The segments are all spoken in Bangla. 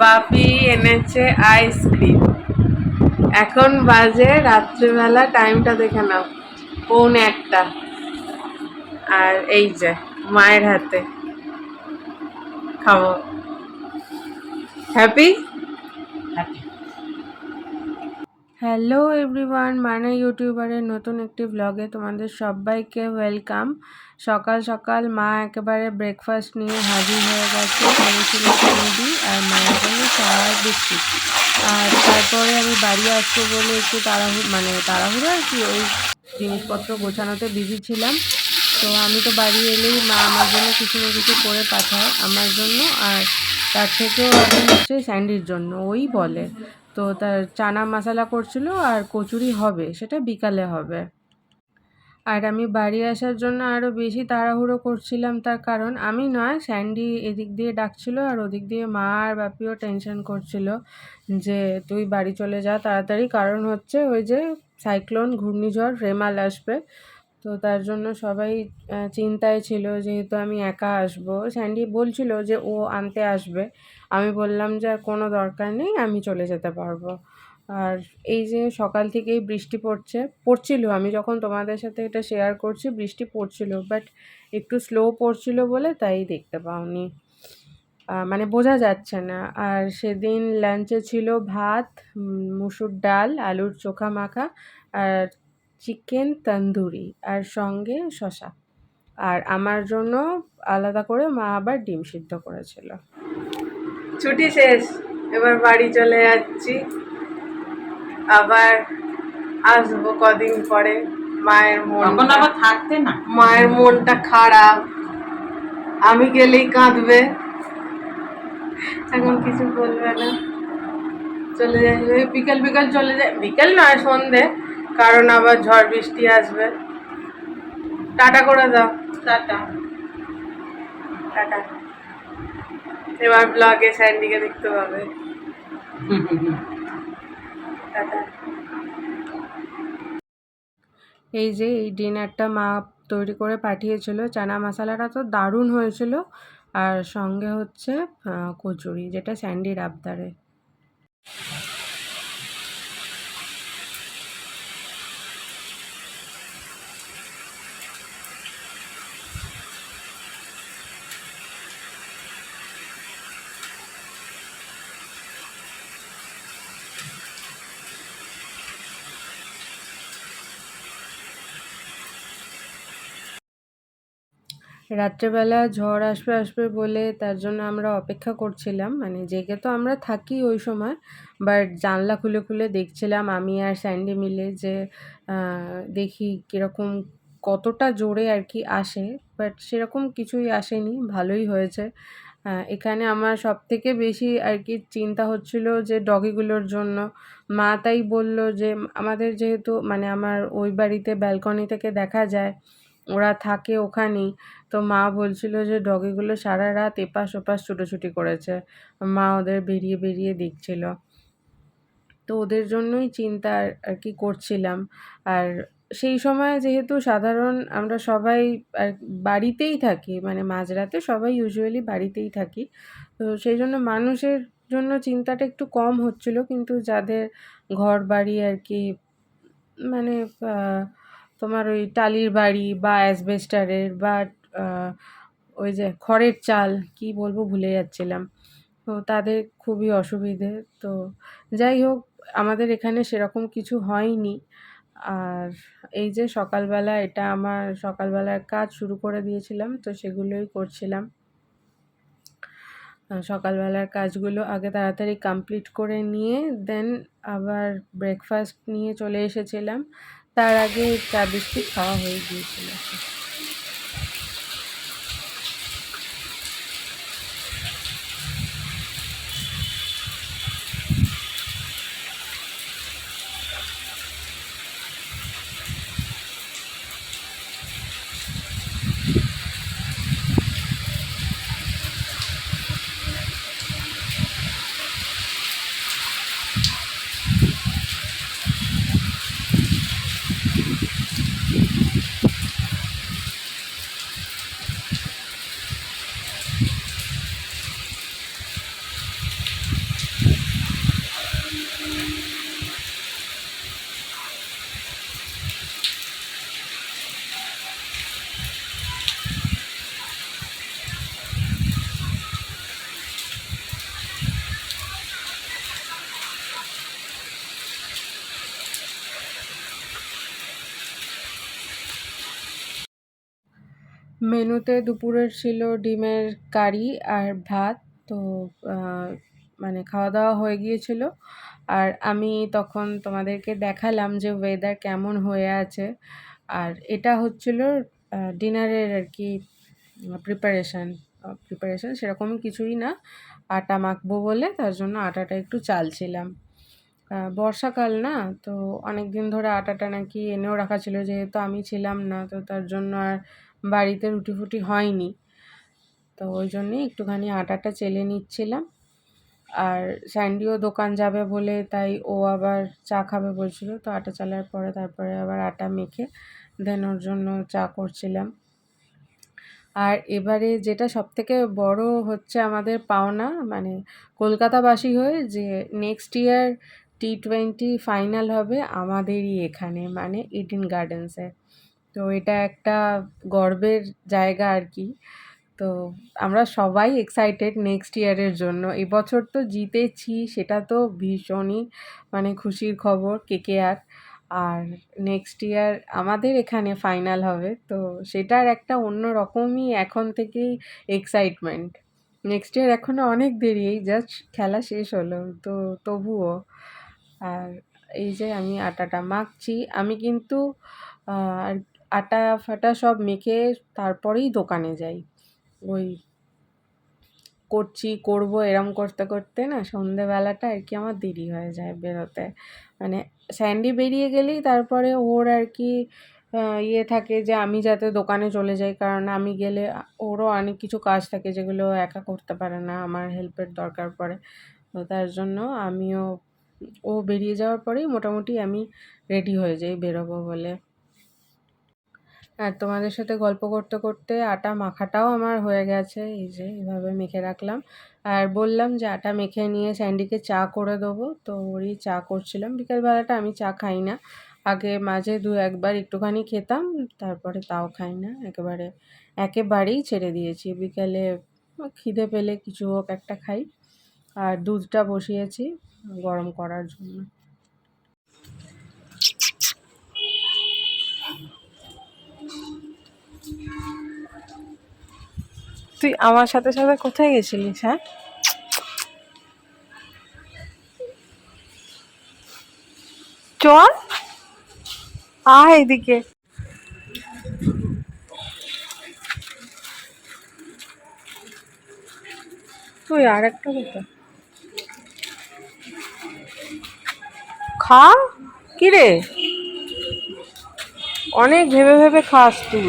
বাপি এনেছে আইসক্রিম। এখন বাজে রাত্রিবেলা টাইমটা দেখে নাও, পৌনে একটা। আর এই যে, মায়ের হাতে। খাব। হ্যাপি হ্যালো এভরিওয়ান মানে ইউটিউবারের নতুন একটি ব্লগে তোমাদের সবাইকে ওয়েলকাম সকাল সকাল মা একেবারে ব্রেকফাস্ট নিয়ে হাজির হয়ে গেছে মুড়ি আর মায়ের জন্য চা আর আর তারপরে আমি বাড়ি আসব বলে একটু তাড়াহুড়ো মানে তাড়াহুড়ো আর কি, ওই জিনিসপত্র গোছানোতে বিজি ছিলাম। তো আমি তো বাড়ি এলেই মা আমার জন্য কিছু না কিছু করে পাঠায় আমার জন্য। আর তার থেকেও আমি নিশ্চয়ই স্যান্ডির জন্য, ওই বলে। তো তার চানা মশলা করছিল আর কচুরি হবে, সেটা বিকালে হবে। আর আমি বাড়ি আসার জন্য আরও বেশি তাড়াহুড়ো করছিলাম, তার কারণ আমি নয়, স্যান্ডি এদিক দিয়ে ডাকছিল আর ওদিক দিয়ে মা আর বাপিও টেনশন করছিল যে, তুই বাড়ি চলে যা, তাড়াতাড়ি। কারণ হচ্ছে ওই যে সাইক্লোন, ঘূর্ণিঝড়, রেমাল আসবে। তো তার জন্য সবাই চিন্তায় ছিল যেহেতু আমি একা আসব। স্যান্ডি বলছিল যে ও আনতে আসবে। আমি বললাম যে আর কোনো দরকার নেই, আমি চলে যেতে পারব। আর এই যে সকাল থেকেই বৃষ্টি পড়ছে, পড়ছিল। আমি যখন তোমাদের সাথে এটা শেয়ার করছি, বৃষ্টি পড়ছিল। বাট একটু স্লো পড়ছিল বলে তাই দেখতে পাওনি। মানে বোঝা যাচ্ছে না। আর সেদিন লাঞ্চে ছিল ভাত মুসুর ডাল, আলুর চোখা মাখা, আর চিকেন তন্দুরি আর সঙ্গে শশা আর আমার জন্য আলাদা করে মা আবার ডিম সিদ্ধ করেছিল। ছুটি শেষ এবার বাড়ি চলে যাচ্ছি। আবার আসব কদিন পরে মায়ের মন আবার থাকতে না? মায়ের মনটা খারাপ। আমি গেলেই কাঁদবে। এখন কিছু বলবে না। চলে যাবে বিকেল বিকেল চলে যায় বিকেল নয় সন্ধে। কারণ আবার ঝড় বৃষ্টি আসবে। টাটা করে দাও। টাটা। টাটা। এবার ব্লগে স্যান্ডিকে দেখতে পাবে। টাটা। এই যে এই ডিনারটা মা তৈরি করে পাঠিয়েছিল চানা মশালাটা তো দারুণ হয়েছিল। আর সঙ্গে হচ্ছে কচুরি যেটা স্যান্ডির আবদারে। রাত্রেবেলা ঝড় আসবে আসবে বলে তার জন্য আমরা অপেক্ষা করছিলাম। মানে জেগে তো আমরা থাকি ওই সময় বাট জানলা খুলে খুলে দেখছিলাম আমি আর স্যান্ডি মিলে যে দেখি কীরকম কতটা জোরে আর কি আসে বাট সেরকম কিছুই আসেনি, ভালোই হয়েছে। এখানে আমার সব থেকে বেশি আর কি চিন্তা হচ্ছিল যে ডগিগুলোর জন্য। মা তাই বলল যে, আমাদের যেহেতু মানে আমার ওই বাড়িতে ব্যালকনি থেকে দেখা যায় ওরা থাকে ওখানেই। তো মা বলছিল যে ডগিগুলো সারা রাত এপাশ ওপাশ ছুটোছুটি করেছে। মা ওদের বেরিয়ে বেরিয়ে দেখছিল। তো ওদের জন্যই চিন্তা আর- কি করছিলাম। আর সেই সময় যেহেতু সাধারণ আমরা সবাই আর বাড়িতেই থাকি মানে মাঝরাতে সবাই ইউজুয়ালি বাড়িতেই থাকি। তো সেই জন্য মানুষের জন্য চিন্তাটা একটু কম হচ্ছিল। কিন্তু যাদের ঘর বাড়ি আর কি মানে তোমার ওই টালির বাড়ি বা অ্যাসবেস্টারের বা ওই যে খড়ের চাল, কি বলব ভুলে যাচ্ছিলাম। তো তাদের খুবই অসুবিধে। তো যাই হোক, আমাদের এখানে সেরকম কিছু হয়নি। আর এই যে সকালবেলা এটা আমার সকালবেলার কাজ শুরু করে দিয়েছিলাম, তো সেগুলোই করছিলাম। সকালবেলার কাজগুলো আগে তাড়াতাড়ি কমপ্লিট করে নিয়ে দেন আবার ব্রেকফাস্ট নিয়ে চলে এসেছিলাম। তার আগে চা বিস্কিট খাওয়া হয়ে গিয়েছিল। মেনুতে দুপুরের ছিল ডিমের কারি আর ভাত, তো মানে খাওয়া দাওয়া হয়ে গিয়েছিল। আর আমি তখন তোমাদেরকে দেখালাম যে ওয়েদার কেমন হয়ে আছে। আর এটা হচ্ছিল ডিনারের আর কি প্রিপারেশান প্রিপারেশান সেরকম কিছুই না। আটা মাখবো বলে, তার জন্য আটাটা একটু চালছিলাম। বর্ষাকাল না, তো অনেক দিন ধরে আটাটা নাকি এনেও রাখা ছিল, যেহেতু আমি ছিলাম না, তো তার জন্য আর বাড়িতে রুটি ফুটি হয়নি। তো ওই জন্যই একটুখানি আটাটা চেলে নিচ্ছিলাম। আর স্যান্ডিও দোকান যাবে বলে তাই ও আবার চা খাবে বলছিল। তো আটা চালার পরে তারপরে আবার আটা মেখে দেন ওর জন্য চা করছিলাম। আর এবারে যেটা সবথেকে বড় হচ্ছে আমাদের পাওনা মানে কলকাতাবাসী হয়ে যে next year T twenty final হবে আমাদেরই এখানে মানে ইডেন গার্ডেন্সে তো এটা একটা গর্বের জায়গা আর কি। তো আমরা সবাই এক্সাইটেড নেক্সট ইয়ারের জন্য। এবছর তো জিতেছি, সেটা তো ভীষণই মানে খুশির খবর কেকেআর আর নেক্সট ইয়ার আমাদের এখানে ফাইনাল হবে, তো সেটার একটা অন্য রকমই এখন থেকেই এক্সাইটমেন্ট নেক্সট ইয়ার এখনও অনেক দেরি, এই জাস্ট খেলা শেষ হলো, তো তবুও। আর এই যে আমি আটাটা মাখছি, আমি কিন্তু আর আটা ফাটা সব মেখে তারপরেই দোকানে যাই। ওই করছি, করব এরম করতে করতে না সন্ধেবেলাটা আর কি আমার দেরি হয়ে যায় বেরোতে। মানে স্যান্ডি বেরিয়ে গেলেই তারপরে ওর আর কি ইয়ে থাকে যে আমি যাতে দোকানে চলে যাই। কারণ আমি গেলে ওরও অনেক কিছু কাজ থাকে যেগুলো একা করতে পারে না, আমার হেল্পের দরকার পড়ে। তো তার জন্য আমিও, ও বেরিয়ে যাওয়ার পরেই মোটামুটি আমি রেডি হয়ে যাই বেরোবো বলে। আর তোমাদের সাথে গল্প করতে করতে আটা মাখাটাও আমার হয়ে গেছে, এই যে এভাবে মেখে রাখলাম। আর বললাম যে আটা মেখে নিয়ে স্যান্ডিকে চা করে দেবো, তো ওরই চা করছিলাম। বিকেলবেলাটা আমি চা খাই না। আগে মাঝে দু একবার একটুখানি খেতাম, তারপরে তাও খাই না। একেবারে একেবারেই ছেড়ে দিয়েছি। বিকেলে খিদে পেলে কিছু হোক একটা খাই। আর দুধটা বসিয়েছি গরম করার জন্য। তুই আমার সাথে সাথে কোথায় গেছিলিস হ্যাঁ? চল, আয় এদিকে। তুই আর একটা কথা। খা কি রে অনেক ভেবে ভেবে খাস তুই।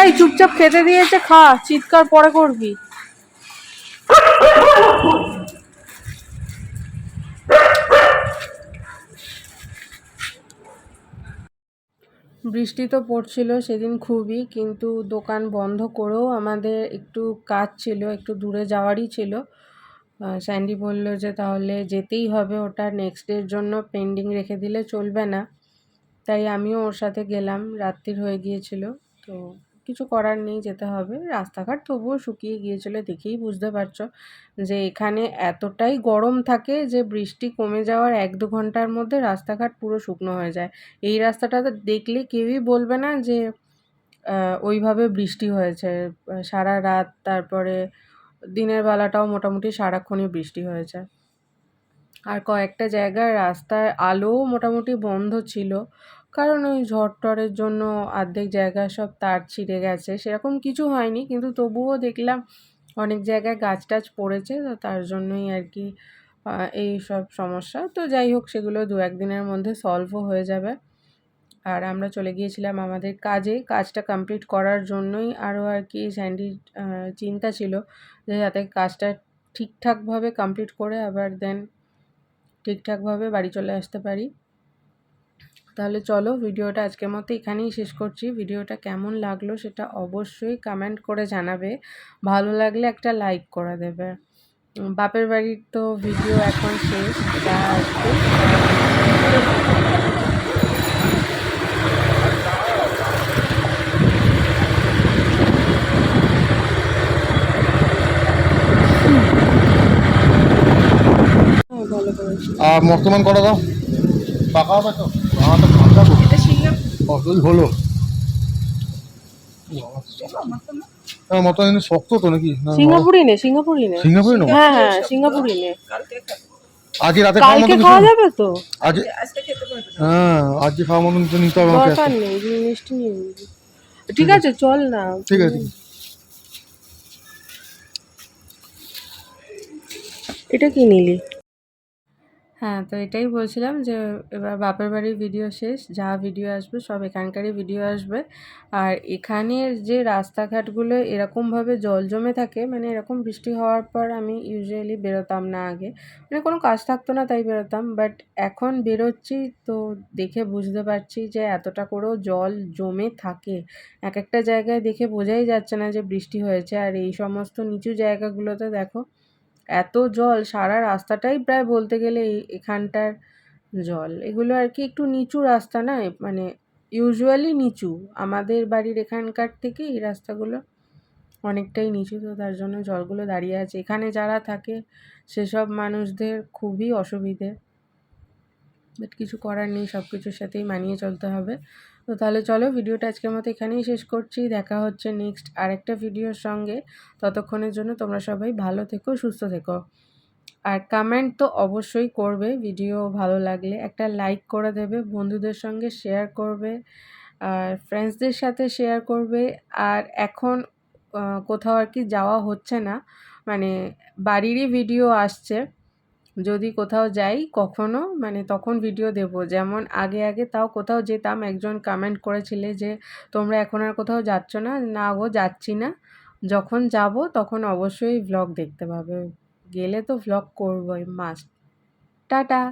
এই, চুপচাপ খেতে দিয়েছে, খা, চিৎকার পরে করবি। বৃষ্টি তো পড়ছিল সেদিন খুবই, কিন্তু দোকান বন্ধ করেও আমাদের একটু কাজ ছিল, একটু দূরে যাওয়ারই ছিল। স্যান্ডি বলল যে, তাহলে যেতেই হবে, ওটা নেক্সট ডের জন্য পেন্ডিং রেখে দিলে চলবে না। তাই আমিও ওর সাথে গেলাম, রাত্রির হয়ে গিয়েছিল। তো কিছু করার নেই, যেতে হবে। রাস্তাঘাট তবুও শুকিয়ে গিয়েছিল, দেখেই বুঝতে পারছ যে, এখানে এতটাই গরম থাকে যে, বৃষ্টি কমে যাওয়ার এক দু ঘণ্টার মধ্যে রাস্তাঘাট পুরো শুকনো হয়ে যায়। এই রাস্তাটা দেখলে কেউই বলবে না যে ওইভাবে বৃষ্টি হয়েছে। সারা রাত, তারপরে দিনের বেলাটাও মোটামুটি সারাক্ষণই বৃষ্টি হয়েছে আর কয়েকটা জায়গায় রাস্তায় আলোও মোটামুটি বন্ধ ছিল। কারণ ওই ঝড় টরের জন্য অর্ধেক জায়গায় সব তার ছিঁড়ে গেছে। সেরকম কিছু হয়নি, কিন্তু তবুও দেখলাম অনেক জায়গায় গাছ টাছ পড়েছে, তো তার জন্যই আর কি এই সব সমস্যা। তো যাই হোক, সেগুলো দু একদিনের মধ্যে সলভও হয়ে যাবে। আর আমরা চলে গিয়েছিলাম আমাদের কাজে। কাজটা কমপ্লিট করার জন্যই আরও আর কি স্যান্ডির চিন্তা ছিল যে যাতে কাজটা ঠিকঠাকভাবে কমপ্লিট করে আবার দেন ঠিকঠাকভাবে বাড়ি চলে আসতে পারি। তাহলে চলো ভিডিওটা আজকের মতো এখানেই শেষ করছি। ভিডিওটা কেমন লাগল সেটা অবশ্যই কমেন্ট করে জানাবে। ভালো লাগলে একটা লাইক করে দেবে। বাপের বাড়ির তো ভিডিও এখন শেষ। আর বর্তমান কটা দাও? পাকা হবে তো? হলো হ্যাঁ মতো কিন্তু শক্ত তো নাকি? না, সিঙ্গাপুরি নে সিঙ্গাপুরি নে। সিঙ্গাপুরে নেব হ্যাঁ হ্যাঁ সিঙ্গাপুরি নে। আজকে রাতে খাওয়ার কালকে খাওয়া যাবে তো? আজ হ্যাঁ খাওয়ার তো নিতে হবে আমাকে দরকার নেই মিষ্টি নিয়ে ঠিক আছে চল না। ঠিক আছে। এটা কি নিলি? হ্যাঁ তো এটাই বলছিলাম যে, এবার বাপের বাড়ির ভিডিও শেষ, যা ভিডিও আসবে, সব এখানকারই ভিডিও আসবে। আর এখানের যে রাস্তাঘাটগুলো এরকমভাবে জল জমে থাকে মানে এরকম বৃষ্টি হওয়ার পর আমি ইউজুয়ালি বেরোতাম না আগে। মানে কোনো কাজ থাকতো না, তাই বেরোতাম। বাট এখন বেরোচ্ছি, তো দেখে বুঝতে পারছি যে, এতটা করেও জল জমে থাকে। এক একটা জায়গায় দেখে বোঝাই যাচ্ছে না যে, বৃষ্টি হয়েছে। আর এই সমস্ত নিচু জায়গাগুলোতে দেখো এত জল, সারা রাস্তাটাই প্রায় বলতে গেলে এখানটার জল। এগুলো আর কি একটু নিচু রাস্তা না মানে ইউজুয়ালি নিচু। আমাদের বাড়ির এখানকার থেকে এই রাস্তাগুলো অনেকটাই নিচু, তো তার জন্য জলগুলো দাঁড়িয়ে আছে। এখানে যারা থাকে, সেসব মানুষদের খুবই অসুবিধে। বাট কিছু করার নেই সব কিছুর সাথেই মানিয়ে চলতে হবে। তো তাহলে চলো ভিডিওটা আজকের মতো এখানেই শেষ করছি। দেখা হচ্ছে নেক্সট আরেকটা ভিডিওর সঙ্গে। ততক্ষণের জন্য তোমরা সবাই ভালো থেকো, সুস্থ থেকো। আর কমেন্ট তো অবশ্যই করবে। ভিডিও ভালো লাগলে একটা লাইক করে দেবে, বন্ধুদের সঙ্গে শেয়ার করবে, আর ফ্রেন্ডসদের সাথে শেয়ার করবে। আর এখন কোথাও আর কি যাওয়া হচ্ছে না। মানে বাড়িরই ভিডিও আসছে। যদি কোথাও যাই কখনো মানে তখন ভিডিও দেব। যেমন আগে আগে তাও কোথাও যেতাম, একজন কমেন্ট করেছিলে যে, তোমরা এখন আর কোথাও যাচ্ছ না? না গো, যাচ্ছি না। যখন যাব তখন অবশ্যই ভ্লগ দেখতে পাবে। গেলে তো ভ্লগ করবোই মাস্ট টাটা!